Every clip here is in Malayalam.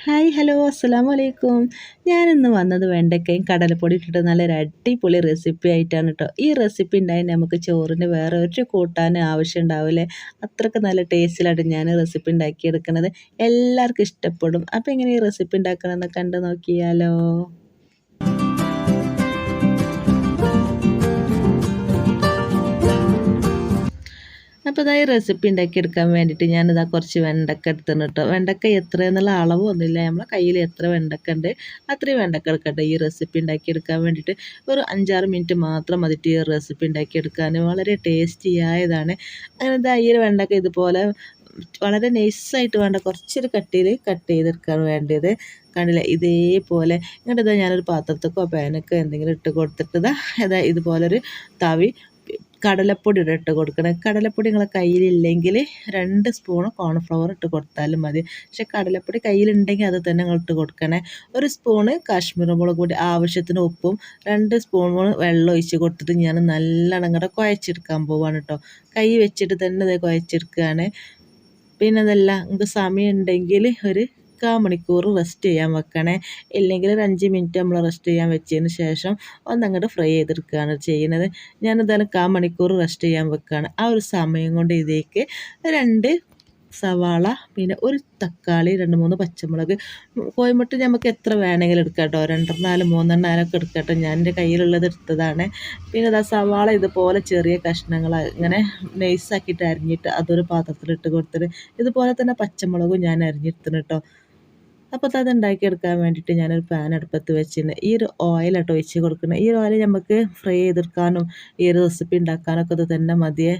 ഹായ് ഹലോ അസ്സാം വലൈക്കും ഞാനിന്ന് വന്നത് വെണ്ടക്കയും കടലപ്പൊടി ഇട്ടിട്ട് നല്ലൊരു അടിപൊളി റെസിപ്പി ആയിട്ടാണ് കേട്ടോ ഈ റെസിപ്പി ഉണ്ടായി നമുക്ക് ചോറിന് വേറെ ഒരു കൂട്ടാൻ ആവശ്യം ഉണ്ടാവില്ലേ അത്രയ്ക്ക് നല്ല ടേസ്റ്റിലാണ് ഞാൻ റെസിപ്പി ഉണ്ടാക്കിയെടുക്കുന്നത് എല്ലാവർക്കും ഇഷ്ടപ്പെടും. അപ്പോൾ എങ്ങനെ ഈ റെസിപ്പി ഉണ്ടാക്കണമെന്ന് കണ്ടു നോക്കിയാലോ? അപ്പോൾ ഇതായി റെസിപ്പി ഉണ്ടാക്കിയെടുക്കാൻ വേണ്ടിയിട്ട് ഞാനിതാ കുറച്ച് വെണ്ടക്ക എടുത്തിട്ട് കേട്ടോ വെണ്ടക്ക എത്ര എന്നുള്ള അളവൊന്നുമില്ല നമ്മളെ കയ്യിൽ എത്ര വെണ്ടക്ക ഉണ്ട് അത്രയും വെണ്ടക്ക എടുക്കട്ടെ. ഈ റെസിപ്പി ഉണ്ടാക്കിയെടുക്കാൻ വേണ്ടിയിട്ട് ഒരു അഞ്ചാറ് മിനിറ്റ് മാത്രം മതിട്ട് ഈ റെസിപ്പി ഉണ്ടാക്കിയെടുക്കാൻ വളരെ ടേസ്റ്റി ആയതാണ്. അങ്ങനെ ഇതാ ഈ വെണ്ടക്ക ഇതുപോലെ വളരെ നൈസായിട്ട് വേണ്ട കുറച്ചൊരു കട്ടിയിൽ കട്ട് ചെയ്തെടുക്കാൻ വേണ്ടത് കണ്ടില്ല? ഇതേപോലെ ഇങ്ങോട്ട് ഇതാ ഞാനൊരു പാത്രത്തേക്കോ പാനൊക്കെ എന്തെങ്കിലും ഇട്ട് കൊടുത്തിട്ട് ഇതാ ഇതുപോലൊരു തവി കടലപ്പൊടി ഇട്ട് കൊടുക്കണം. കടലപ്പൊടി നിങ്ങളെ കയ്യിലില്ലെങ്കിൽ രണ്ട് സ്പൂൺ കോൺഫ്ലവർ ഇട്ട് കൊടുത്താലും മതി. പക്ഷെ കടലപ്പൊടി കയ്യിലുണ്ടെങ്കിൽ അത് തന്നെ നിങ്ങൾ ഇട്ട് കൊടുക്കണേ. ഒരു സ്പൂണ് കാശ്മീർ മുളക് പൊടി ആവശ്യത്തിന് ഉപ്പും രണ്ട് സ്പൂൺ വെള്ളം ഒഴിച്ച് കൊടുത്തിട്ട് ഞാൻ നല്ലോണം ഇങ്ങോട്ട് കുഴച്ചെടുക്കാൻ പോവാണ് കേട്ടോ കൈ വെച്ചിട്ട് തന്നെ ഇത് കുഴച്ചെടുക്കുകയാണ് പിന്നെ അതല്ല നിങ്ങൾക്ക് സമയം ഉണ്ടെങ്കിൽ ഒരു മുക്കാൽ മണിക്കൂർ റെസ്റ്റ് ചെയ്യാൻ വെക്കണേ. ഇല്ലെങ്കിൽ ഒരു അഞ്ച് മിനിറ്റ് നമ്മൾ റെസ്റ്റ് ചെയ്യാൻ വെച്ചതിന് ശേഷം ഒന്നങ്ങോട്ട് ഫ്രൈ ചെയ്തെടുക്കുകയാണ് ചെയ്യുന്നത്. ഞാൻ എന്തായാലും കാ മണിക്കൂർ റെസ്റ്റ് ചെയ്യാൻ വെക്കുകയാണ് ആ ഒരു സമയം കൊണ്ട് ഇതിലേക്ക് രണ്ട് സവാള പിന്നെ ഒരു തക്കാളി രണ്ട് മൂന്ന് പച്ചമുളക് കോയമ്പട്ട് നമുക്ക് എത്ര വേണമെങ്കിലും എടുക്കാം കേട്ടോ. രണ്ടെണ്ണാലും മൂന്നെണ്ണാലൊക്കെ എടുക്കട്ടോ ഞാൻ എന്റെ കയ്യിലുള്ളത് എടുത്തതാണ്. പിന്നെ അതാ സവാള ഇതുപോലെ ചെറിയ കഷ്ണങ്ങൾ ഇങ്ങനെ നൈസാക്കിയിട്ട് അരിഞ്ഞിട്ട് അതൊരു പാത്രത്തിലിട്ട് കൊടുത്തിട്ട് ഇതുപോലെ തന്നെ പച്ചമുളകും ഞാൻ അരിഞ്ഞിട്ടുണ്ട് കേട്ടോ. അപ്പോൾ അത് ഉണ്ടാക്കിയെടുക്കാൻ വേണ്ടിയിട്ട് ഞാനൊരു പാൻ അടുപ്പത്ത് വെച്ചിരുന്നു. ഈ ഒരു ഓയിൽ കേട്ടോ ഒഴിച്ച് കൊടുക്കുന്നത്. ഈ ഒരു ഓയിൽ നമുക്ക് ഫ്രൈ ചെയ്തെടുക്കാനും ഈ ഒരു റെസിപ്പി ഉണ്ടാക്കാനൊക്കെ ഇത് തന്നെ മതിയേ.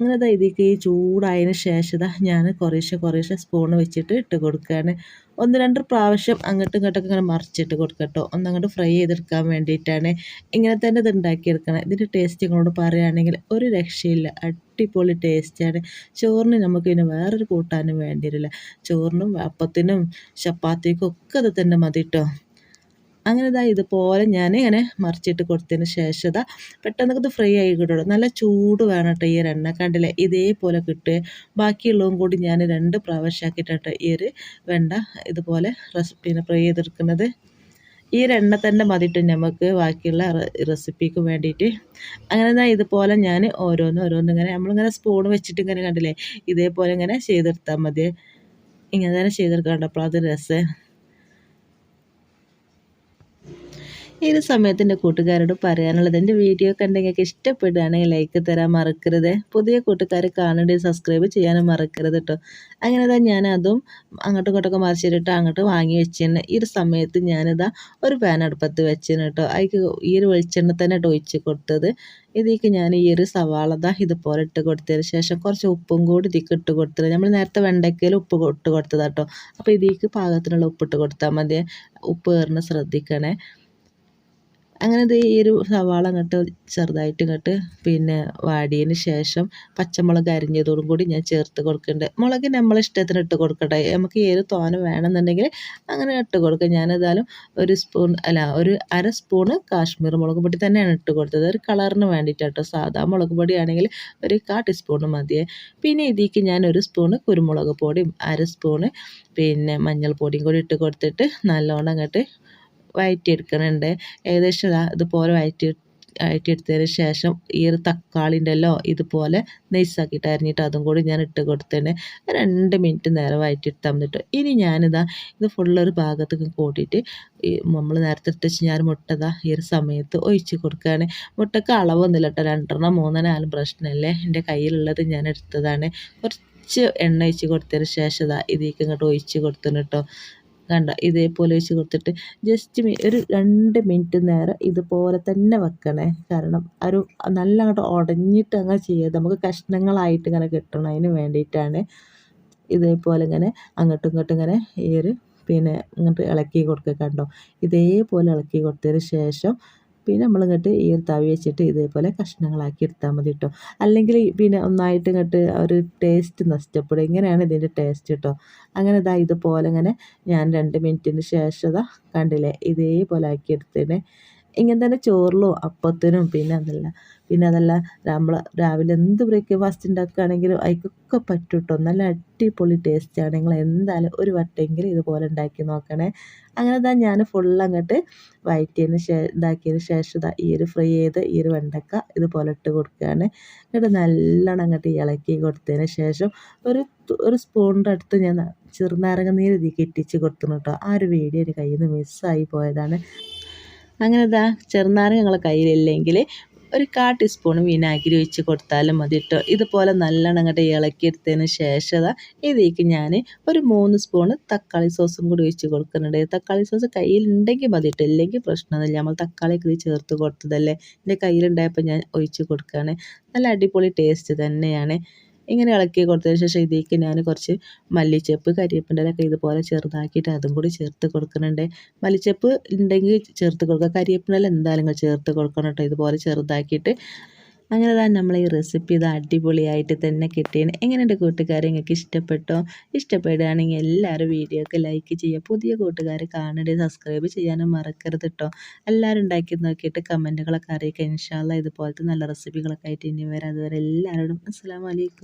അങ്ങനെ ഇതാ ഇതിലേക്ക് ഈ ചൂടായതിന് ശേഷം ഞാൻ കുറേശ്ശെ കുറേശ്ശെ സ്പൂൺ വെച്ചിട്ട് ഇട്ട് കൊടുക്കുകയാണ് ഒന്ന് രണ്ട് പ്രാവശ്യം അങ്ങോട്ടും ഇങ്ങോട്ടൊക്കെ ഇങ്ങനെ മറിച്ചിട്ട് കൊടുക്കട്ടോ. ഒന്നങ്ങോട്ട് ഫ്രൈ ചെയ്തെടുക്കാൻ വേണ്ടിയിട്ടാണ് ഇങ്ങനെ തന്നെ ഇത് ഉണ്ടാക്കിയെടുക്കണം ഇതിന്റെ ടേസ്റ്റ് നിങ്ങളോട് പറയുകയാണെങ്കിൽ ഒരു രക്ഷയില്ല. അടിപൊളി ടേസ്റ്റാണ് ചോറിന് നമുക്ക് ഇനി വേറൊരു കൂട്ടാനും വേണ്ടി വരില്ല ചോറിനും അപ്പത്തിനും ചപ്പാത്തിക്കും ഒക്കെ അത് തന്നെ മതി കേട്ടോ അങ്ങനെ ഇതാ ഇതുപോലെ ഞാൻ ഇങ്ങനെ മറിച്ചിട്ട് കൊടുത്തതിന് ശേഷം ഇതാ പെട്ടെന്ന് ഇത് ഫ്രൈ ആയി കിട്ടുള്ളൂ. നല്ല ചൂട് വേണം കേട്ടോ ഈ ഒരു എണ്ണ. കണ്ടില്ലേ? ഇതേപോലെ കിട്ടുക. ബാക്കിയുള്ളതും കൂടി ഞാൻ രണ്ട് പ്രാവശ്യമാക്കിയിട്ടോ ഈ ഒരു വെണ്ട ഇതുപോലെ റെസിപ്പീനെ ഫ്രൈ ചെയ്തെടുക്കുന്നത്. ഈ എണ്ണ തന്നെ മതിയിട്ട് നമുക്ക് ബാക്കിയുള്ള റെസിപ്പിക്ക് വേണ്ടിയിട്ട്. അങ്ങനെ ഇതുപോലെ ഞാൻ ഓരോന്ന് ഓരോന്ന് ഇങ്ങനെ നമ്മളിങ്ങനെ സ്പൂൺ വെച്ചിട്ട് ഇങ്ങനെ കണ്ടില്ലേ? ഇതേപോലെ ഇങ്ങനെ ചെയ്തെടുത്താൽ മതി. ഇങ്ങനെ തന്നെ ചെയ്തെടുക്കാം അപ്പോൾ അത് രസം. ഒരു സമയത്ത് എന്റെ കൂട്ടുകാരോട് പറയാനുള്ളത്? എന്റെ വീഡിയോ കണ്ടെങ്കിൽ ഇഷ്ടപ്പെടുകയാണെങ്കിൽ ലൈക്ക് തരാൻ മറക്കരുത്. പുതിയ കൂട്ടുകാർ കാണേണ്ടി സബ്സ്ക്രൈബ് ചെയ്യാനും മറക്കരുത് കേട്ടോ അങ്ങനെ തന്നെ ഞാനതും അങ്ങോട്ടും ഇങ്ങോട്ടൊക്കെ മറിച്ചിട്ട് അങ്ങോട്ട് വാങ്ങി വെച്ചിരുന്നു. ഈ ഒരു സമയത്ത് ഞാനിതാ ഒരു പാൻ അടുപ്പത്ത് വെച്ചിരുന്നു കേട്ടോ അതിക്ക് ഈ ഒരു വെളിച്ചെണ്ണ തന്നെ ഒഴിച്ച് കൊടുത്തത്. ഇതിലേക്ക് ഞാൻ ഈ ഒരു സവാള ഇതുപോലെ ഇട്ട് കൊടുത്തതിന് ശേഷം കുറച്ച് ഉപ്പും കൂടി ഇതിക്ക് ഇട്ട് കൊടുത്തത്. നമ്മൾ നേരത്തെ വെണ്ടയ്ക്കയിൽ ഉപ്പ് ഇട്ട് കൊടുത്തതാട്ടോ അപ്പോൾ ഇതിലേക്ക് പാകത്തിനുള്ള ഉപ്പിട്ട് കൊടുത്താൽ മതി. ഉപ്പ് കയറുന്ന ശ്രദ്ധിക്കണേ. അങ്ങനെ ഇത് ഈ ഒരു സവാള അങ്ങോട്ട് ചെറുതായിട്ട് ഇങ്ങോട്ട് പിന്നെ വാടിയതിന് ശേഷം പച്ചമുളക് അരിഞ്ഞതോടും കൂടി ഞാൻ ചേർത്ത് കൊടുക്കുന്നുണ്ട് മുളക് നമ്മൾ ഇഷ്ടത്തിന് ഇട്ട് കൊടുക്കട്ടെ. നമുക്ക് ഏത് തോന വേണമെന്നുണ്ടെങ്കിൽ അങ്ങനെ ഇട്ട് കൊടുക്കുക ഞാനേതായാലും ഒരു സ്പൂൺ അല്ല ഒരു അര സ്പൂണ് കാശ്മീർ മുളക് പൊടി തന്നെയാണ് ഇട്ട് കൊടുത്തത്. ഒരു കളറിന് വേണ്ടിയിട്ട് സാധാ മുളക് പൊടി ആണെങ്കിൽ ഒരു കാ ടീസ്പൂൺ മതിയേ പിന്നെ ഇതിലേക്ക് ഞാൻ ഒരു സ്പൂണ് കുരുമുളക് പൊടിയും അര സ്പൂണ് പിന്നെ മഞ്ഞൾപ്പൊടിയും കൂടി ഇട്ട് കൊടുത്തിട്ട് നല്ലോണം അങ്ങോട്ട് വഴറ്റിയെടുക്കുന്നുണ്ട് ഏകദേശം ഇതാ ഇതുപോലെ വഴറ്റി വഴറ്റിയെടുത്തതിന് ശേഷം ഈ ഒരു തക്കാളി ഉണ്ടല്ലോ ഇതുപോലെ നൈസാക്കിയിട്ട് അരിഞ്ഞിട്ട് അതും കൂടി ഞാൻ ഇട്ട് കൊടുത്തേനെ രണ്ട് മിനിറ്റ് നേരം വഴറ്റിയെടുത്താൽ മതി ഇനി ഞാനിതാ ഇത് ഫുള്ളൊരു ഭാഗത്തേക്ക് കൂട്ടിയിട്ട് നമ്മൾ നേരത്തെ ഇട്ട് ഞാൻ മുട്ടതാ ഈ ഒരു സമയത്ത് ഒഴിച്ച് കൊടുക്കുകയാണ്. മുട്ടക്ക് അളവൊന്നുമില്ല കേട്ടോ രണ്ടെണ്ണം മൂന്നെണ്ണം ആലും പ്രശ്നമല്ലേ? എന്റെ കയ്യിലുള്ളത് ഞാൻ എടുത്തതാണ്. കുറച്ച് എണ്ണ ഒഴിച്ച് കൊടുത്തതിന് ശേഷം ഇതാ ഇതിലേക്ക് ഇങ്ങോട്ട് ഒഴിച്ച് കൊടുത്തിട്ട് കേട്ടോ കണ്ട ഇതേപോലെ വെച്ച് കൊടുത്തിട്ട് ജസ്റ്റ് ഒരു രണ്ട് മിനിറ്റ് നേരം ഇതുപോലെ തന്നെ വെക്കണേ. കാരണം ഒരു നല്ല അങ്ങോട്ട് ഉടഞ്ഞിട്ട് അങ്ങനെ ചെയ്യാതെ നമുക്ക് കഷ്ണങ്ങളായിട്ട് ഇങ്ങനെ കിട്ടണതിന് വേണ്ടിയിട്ടാണ് ഇതേപോലെ ഇങ്ങനെ അങ്ങോട്ടും ഇങ്ങോട്ടും ഇങ്ങനെ ഈ ഒരു പിന്നെ ഇങ്ങോട്ട് ഇളക്കി കൊടുക്കുക കണ്ടോ? ഇതേപോലെ ഇളക്കി കൊടുത്തതിന് ശേഷം പിന്നെ നമ്മൾ ഇങ്ങോട്ട് ഈ ഒരു തവി വെച്ചിട്ട് ഇതേപോലെ കഷ്ണങ്ങളാക്കി എടുത്താൽ മതി കേട്ടോ അല്ലെങ്കിൽ പിന്നെ ഒന്നായിട്ട് ഇങ്ങോട്ട് ഒരു ടേസ്റ്റ് നഷ്ടപ്പെടും. ഇങ്ങനെയാണ് ഇതിന്റെ ടേസ്റ്റ് കേട്ടോ അങ്ങനെ ഇതാ ഇതുപോലെ ഇങ്ങനെ ഞാൻ രണ്ട് മിനിറ്റിന് ശേഷം കണ്ടില്ലേ? ഇതേപോലെ ആക്കി എടുത്തതിന് ഇങ്ങനെ തന്നെ ചോറിലും അപ്പത്തിനും പിന്നെ അതല്ല പിന്നെ അതല്ല നമ്മൾ രാവിലെ എന്ത് ബ്രേക്ക്ഫാസ്റ്റ് ഉണ്ടാക്കുകയാണെങ്കിലും അതിക്കൊക്കെ പറ്റും കേട്ടോ നല്ല അടിപൊളി ടേസ്റ്റാണ് നിങ്ങൾ എന്തായാലും ഒരു വട്ടെങ്കിലും ഇതുപോലെ ഉണ്ടാക്കി നോക്കണേ. അങ്ങനെ ഇതാ ഞാൻ ഫുൾ അങ്ങോട്ട് വയറ്റിയതിന് ശേ ഇതാക്കിയതിന് ശേഷം ഇതാ ഈ ഒരു ഫ്രൈ ചെയ്ത് ഈ ഒരു വെണ്ടക്ക ഇതുപോലെ ഇട്ട് കൊടുക്കുകയാണ് എന്നിട്ട് നല്ലോണം അങ്ങോട്ട് ഇളക്കി കൊടുത്തതിന് ശേഷം ഒരു ഒരു സ്പൂണിന്റെ അടുത്ത് ഞാൻ ചെറുനാരങ്ങ നീര് ഇതിലേക്ക് കെട്ടിച്ച് കൊടുത്തു കേട്ടോ ആ ഒരു വീഡിയോ എന്റെ കയ്യിൽ നിന്ന് മിസ്സായി പോയതാണ്. അങ്ങനെ ഇതാ ചെറുനാരങ്ങ നിങ്ങളെ കയ്യിലില്ലെങ്കിൽ ഒരു കാ ടീസ്പൂൺ വിനാഗിരി ഒഴിച്ച് കൊടുത്താലും മതി കേട്ടോ ഇതുപോലെ നല്ലോണം അങ്ങോട്ട് ഇളക്കിയെടുത്തതിന് ശേഷം ഇതിലേക്ക് ഞാൻ ഒരു മൂന്ന് സ്പൂണ് തക്കാളി സോസും കൂടി ഒഴിച്ച് കൊടുക്കുന്നുണ്ട്. തക്കാളി സോസ് കയ്യിലുണ്ടെങ്കിൽ മതി കേട്ടോ ഇല്ലെങ്കിൽ പ്രശ്നമൊന്നുമില്ല നമ്മൾ തക്കാളിയൊക്കെ ഇത് ചേർത്ത് കൊടുത്തതല്ലേ? എന്റെ കയ്യിലുണ്ടായപ്പോൾ ഞാൻ ഒഴിച്ച് കൊടുക്കുകയാണ് നല്ല അടിപൊളി ടേസ്റ്റ് തന്നെയാണ്. ഇങ്ങനെ ഇളക്കി കൊടുത്തതിന് ശേഷം ഇതിലേക്ക് ഞാൻ കുറച്ച് മല്ലിച്ചപ്പ് കരിയേപ്പിന്റെലൊക്കെ ഇതുപോലെ ചെറുതാക്കിയിട്ട് അതും കൂടി ചേർത്ത് കൊടുക്കുന്നുണ്ട്. മല്ലിച്ചപ്പ് ഉണ്ടെങ്കിൽ ചേർത്ത് കൊടുക്കുക. കരിയേപ്പിന്റെ ഇല എന്തായാലും ചേർത്ത് കൊടുക്കണം കേട്ടോ. ഇതുപോലെ ചെറുതാക്കിയിട്ട്. അങ്ങനെ തന്നെ നമ്മൾ ഈ റെസിപ്പി ഇത് അടിപൊളിയായിട്ട് തന്നെ കിട്ടിയത് എങ്ങനെയുണ്ട് കൂട്ടുകാരെ? നിങ്ങൾക്ക് ഇഷ്ടപ്പെട്ടോ? ഇഷ്ടപ്പെടുകയാണെങ്കിൽ എല്ലാവരും വീഡിയോക്ക് ലൈക്ക് ചെയ്യുക. പുതിയ കൂട്ടുകാർ കാണേണ്ടി സബ്സ്ക്രൈബ് ചെയ്യാനും മറക്കരുത് കേട്ടോ. എല്ലാവരും ഉണ്ടാക്കി നോക്കിയിട്ട് കമന്റുകളൊക്കെ അറിയിക്കുക. ഇൻഷാല്ല ഇതുപോലത്തെ നല്ല റെസിപ്പികളൊക്കെ ആയിട്ട് ഇനി വരാം. അതുവരെ എല്ലാവരോടും അസ്സാം വലൈക്കും